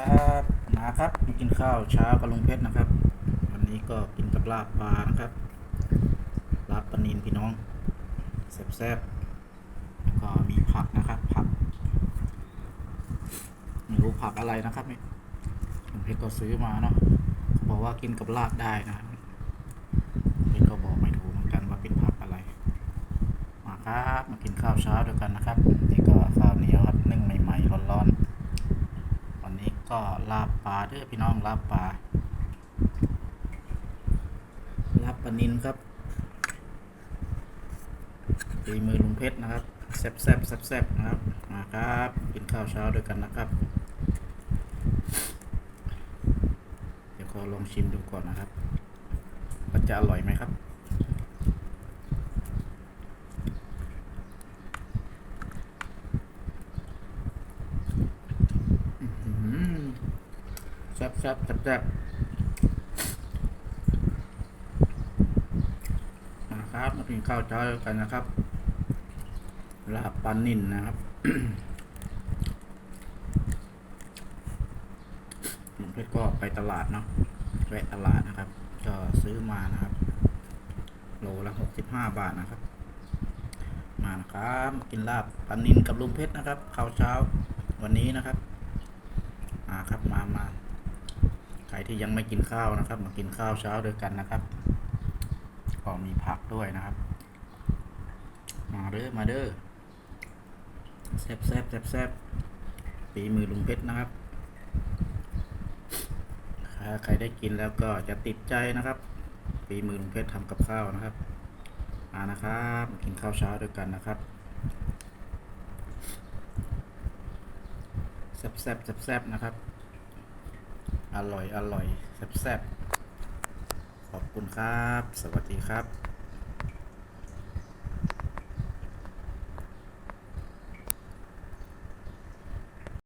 ครับมาครับมากินข้าวเช้ากับลุงเพชรนะครับ วันนี้ก็กินกับลาบปลานะครับลาบปลานินพี่น้องแซ่บๆแล้วก็มีผักนะครับผักไม่รู้ผักอะไรนะครับนี่ลุงเพชรก็ซื้อมาเนาะเขาบอกว่ากินกับลาบได้นะเพชรก็บอกไม่ถูกเหมือนกันว่าเป็นผักอะไร มาครับมากินข้าวเช้าด้วยกันนะครับนี่ก็ข้าวเหนียวครับนึ่งใหม่ๆร้อนๆ ก็ลาบปลาเด้อพี่น้องลาบปลาลาบปลานินครับตีมือลุงเพชรนะครับแซ่บแซ่บแซ่บแซบนะครับมาครับกินข้าวเช้าด้วยกันนะครับ เดี๋ยวขอลองชิมดูก่อนนะครับว่าจะอร่อยไหมครับ อืมแซ่บแซ่บแซ่บแซ่บนะครับมากินข้าวเช้ากันนะครับ ลาบปลานิ่นนะครับลุงเพชรก็ไปตลาดเนาะแวะตลาดนะครับ ก็ซื้อมานะครับ โลละหกสิบห้าบาทนะครับ มานะครับกินลาบปลานินกับลุงเพชรนะครับข้าวเช้าวันนี้นะครับ มาครับมามา ใครที่ยังไม่กินข้าวนะครับ มากินข้าวเช้าด้วยกันนะครับก็มีผักด้วยนะครับ มาเด้อมาเด้อแซบแซบแซบแซบปีมือลุงเพชรนะครับถ้าใครได้กินแล้วก็จะติดใจนะครับปีมือลุงเพชรทำกับข้าวนะครับมานะครับมากินข้าวเช้าด้วยกันนะครับแซบแซ่บแซ่บแซ่บนะครับ อร่อยอร่อยแซ่บแซบขอบคุณครับ สวัสดีครับ